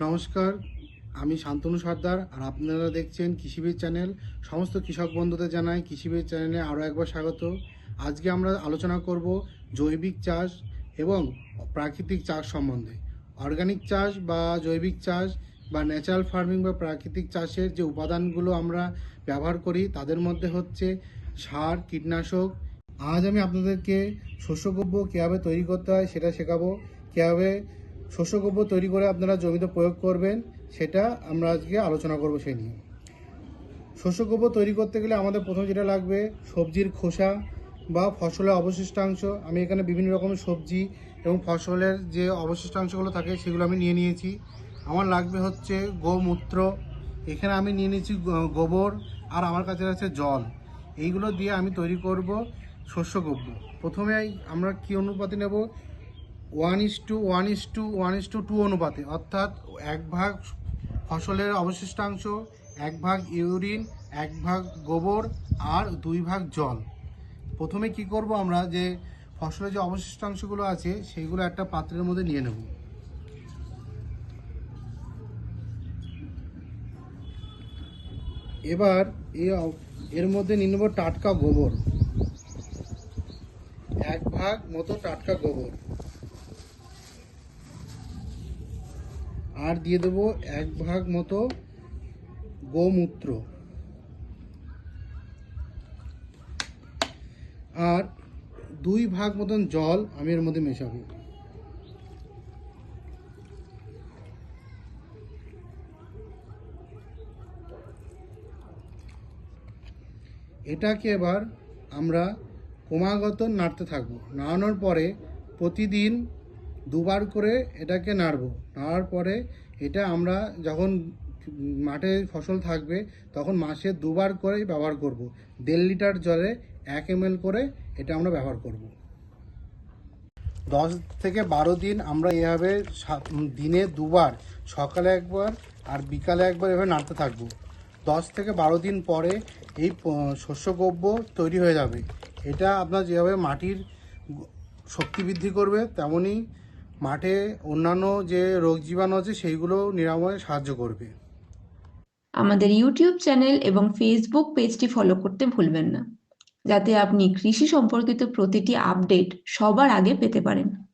নমস্কার, আমি শান্তনু সর্দার আর আপনারা দেখছেন কৃষিবীর চ্যানেল। সমস্ত কৃষক বন্ধুদের জানাই কৃষিবীর চ্যানেলে আরও একবার স্বাগত। আজকে আমরা আলোচনা করব জৈবিক চাষ এবং প্রাকৃতিক চাষ সম্বন্ধে। অর্গানিক চাষ বা জৈবিক চাষ বা ন্যাচারাল ফার্মিং বা প্রাকৃতিক চাষের যে উপাদানগুলো আমরা ব্যবহার করি, তাদের মধ্যে হচ্ছে সার, কীটনাশক। আজ আমি আপনাদেরকে শস্যদ্রব্য কীভাবে তৈরি করতে হয় সেটা শেখাবো। কীভাবে শস্যদ্রব্য তৈরি করে আপনারা জমিতে প্রয়োগ করবেন, সেটা আমরা আজকে আলোচনা করব সেই নিয়ে। শস্যদ্রব্য তৈরি করতে গেলে আমাদের প্রথম যেটা লাগবে, সবজির খোসা বা ফসলের অবশিষ্টাংশ। আমি এখানে বিভিন্ন রকমের সবজি এবং ফসলের যে অবশিষ্টাংশগুলো থাকে, সেগুলো আমি নিয়ে নিয়েছি। আমার লাগবে হচ্ছে গোমূত্র। এখানে আমি নিয়ে নিয়েছি গোবর আর আমার কাছে আছে জল। এইগুলো দিয়ে আমি তৈরি করব শস্যদ্রব্য প্রথমে আমরা কি অনুপাতে নেব? One is two one is two one is two two অনুপাতে। অর্থাৎ এক ভাগ ফসলের অবশিষ্টাংশ, এক ভাগ ইউরিন, এক ভাগ গোবর আর দুই ভাগ জল। প্রথমে কি করব আমরা যে ফসলের যে অবশিষ্টাংশগুলো আছে, সেইগুলো একটা পাত্রের মধ্যে নিয়ে নেব। এবার এর মধ্যে নিয়ে নেব টাটকা গোবর। এক ভাগ মতো টাটকা গোবর। আর দিয়ে দেবো এক ভাগ মতো গোমূত্র। আর দুই ভাগ মতন জল আমি এর মধ্যে মেশাবো। এটাকে এবার আমরা ক্রমাগত নাড়তে থাকব। নাড়ানোর পরে প্রতিদিন দুবার করে এটাকে নাড়বো। নাড়ার পরে এটা আমরা যখন মাঠে ফসল থাকবে, তখন মাসে দুবার করে ব্যবহার করব। দেড় লিটার জলে এক এম করে এটা আমরা ব্যবহার করব। দশ থেকে বারো দিন আমরা এভাবে দিনে দুবার, সকালে একবার আর বিকালে একবার এভাবে নাড়তে থাকব। দশ থেকে বারো দিন পরে এই প- শস্যদ্রব্য তৈরি হয়ে যাবে। এটা আপনার যেভাবে মাটির শক্তি বৃদ্ধি করবে, তেমনই মাঠে অন্যান্য যে রোগ জীবাণু আছে, সেইগুলো নিরাময়ে সাহায্য করবে। আমাদের ইউটিউব চ্যানেল এবং ফেসবুক পেজটি ফলো করতে ভুলবেন না, যাতে আপনি কৃষি সম্পর্কিত প্রতিটি আপডেট সবার আগে পেতে পারেন।